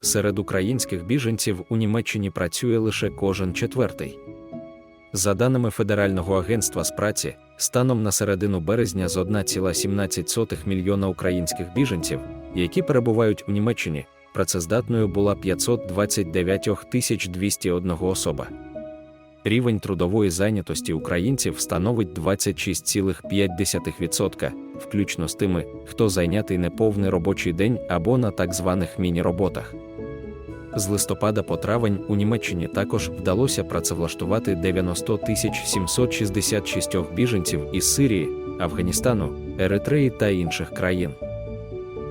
серед українських біженців у Німеччині працює лише кожен четвертий. За даними Федерального агентства з праці, станом на середину березня з 1,17 мільйона українських біженців, які перебувають у Німеччині, працездатною була 529 201 особа. Рівень трудової зайнятості українців становить 26,5%, включно з тими, хто зайнятий неповний робочий день або на так званих міні-роботах. З листопада по травень у Німеччині також вдалося працевлаштувати 90 766 біженців із Сирії, Афганістану, Еритреї та інших країн.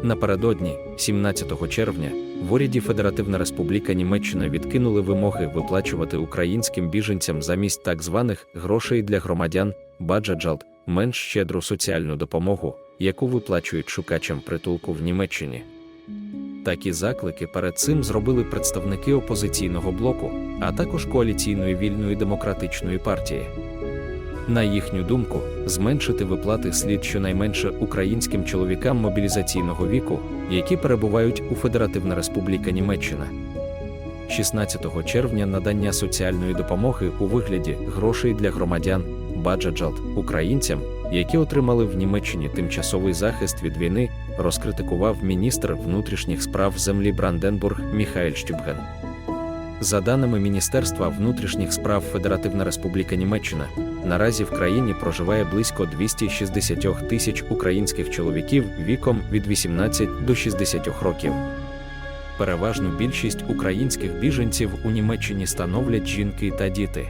Напередодні, 17 червня, в уряді Федеративна Республіка Німеччина відкинули вимоги виплачувати українським біженцям замість так званих грошей для громадян баджаджалт менш щедру соціальну допомогу, яку виплачують шукачам притулку в Німеччині. Такі заклики перед цим зробили представники опозиційного блоку, а також коаліційної вільної демократичної партії. На їхню думку, зменшити виплати слід щонайменше українським чоловікам мобілізаційного віку, які перебувають у Федеративна Республіка Німеччина. 16 червня надання соціальної допомоги у вигляді грошей для громадян баджаджалт українцям, які отримали в Німеччині тимчасовий захист від війни, розкритикував міністр внутрішніх справ землі Бранденбург Міхаель Штюбген. За даними Міністерства внутрішніх справ Федеративна Республіка Німеччина, наразі в країні проживає близько 260 тисяч українських чоловіків віком від 18 до 60 років. Переважну більшість українських біженців у Німеччині становлять жінки та діти.